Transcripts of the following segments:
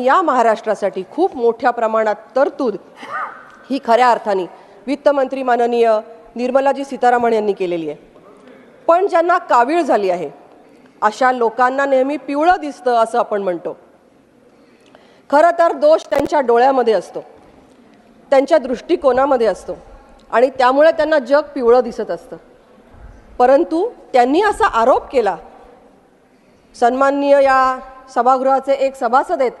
या महाराष्ट्रासाठी खूप मोठ्या प्रमाणात तरतूद ही खऱ्या अर्थाने वित्तमंत्री माननीय निर्मलाजी सीतारामन यांनी केलेली आहे. पण ज्यांना कावीळ झाली आहे अशा लोकांना नेहमी पिवळं दिसतं असं आपण म्हणतो. खरं तर दोष त्यांच्या डोळ्यामध्ये असतो त्यांच्या दृष्टिकोनामध्ये असतो आणि त्यामुळे त्यांना जग पिवळं दिसत असतं. परंतु त्यांनी असा आरोप केला. सन्माननीय या सभागृहाचे एक सभासद आहेत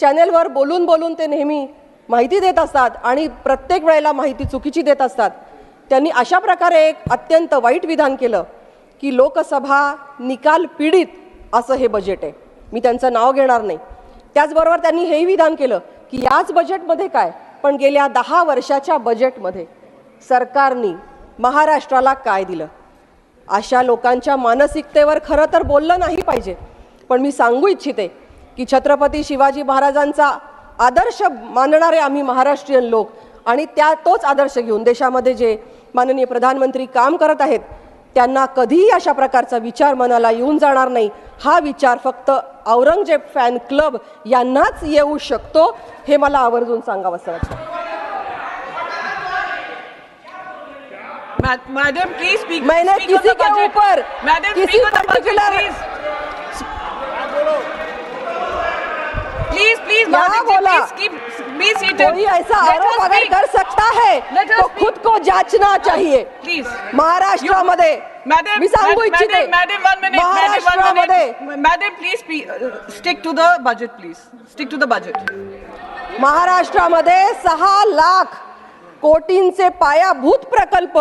चॅनेलवर बोलून बोलून ते नेहमी माहिती देत असतात आणि प्रत्येक वेळेला माहिती चुकीची देत असतात. त्यांनी अशा प्रकारे एक अत्यंत वाईट विधान केलं की लोकसभा निकाल पीडित असं हे बजेट आहे. मी त्यांचं नाव घेणार नाही. त्याचबरोबर त्यांनी हेही विधान केलं की याच बजेटमध्ये काय? पण गेल्या दहा वर्षाच्या बजेटमध्ये सरकारनी महाराष्ट्राला काय दिलं? अशा लोकांच्या मानसिकतेवर खरं तर बोललं नाही पाहिजे. पण मी सांगू इच्छिते की छत्रपती शिवाजी महाराजांचा आदर्श मानणारे आम्ही महाराष्ट्रीयन लोक आणि त्या तोच आदर्श घेऊन देशामध्ये जे माननीय प्रधानमंत्री काम करत आहेत त्यांना कधीही अशा प्रकारचा विचार मनाला येऊन जाणार नाही हा विचार फक्त औरंगजेब फॅन क्लब यांनाच येऊ शकतो हे मला आवर्जून सांगावंसं वाटतं Ma- Madam, please speak. मैंने किसी के. ऊपर किसी speak कोई ऐसा आरोप अगर. कर सकता है तो. खुद को जांचना चाहिए Please. महाराष्ट्रामध्ये Madam, मी सांगू Madam, इच्छिते Madam, one minute, Madam, one महाराष्ट्रामध्ये uh. महाराष्ट्रामध्ये सहा लाख कोटींचे पायाभूत प्रकल्प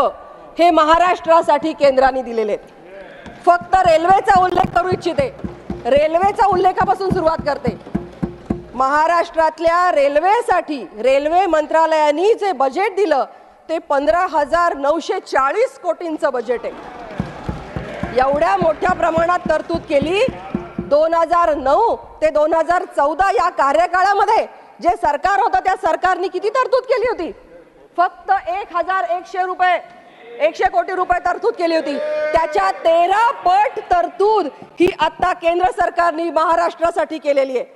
हे महाराष्ट्रासाठी केंद्राने दिलेले आहेत फक्त रेल्वेचा उल्लेख करू इच्छिते रेल्वेचा उल्लेखापासून सुरुवात करते महाराष्ट्रातल्या रेल्वेसाठी रेल्वे मंत्रालयाने जे बजेट दिलं ते पंधरा हजार नऊशे चाळीस कोटींचं बजेट आहे. एवढ्या मोठ्या प्रमाणात तरतूद केली दोन हजार नऊ ते दोन हजार चौदा या कार्यकाळामध्ये जे सरकार होतं त्या सरकारने किती तरतूद केली होती? फक्त एक हजार एकशे रुपये एकशे कोटी रुपये तरतूद केली होती. त्याच्या तेरा पट तरतूद ही आता केंद्र सरकारने महाराष्ट्रासाठी केलेली आहे.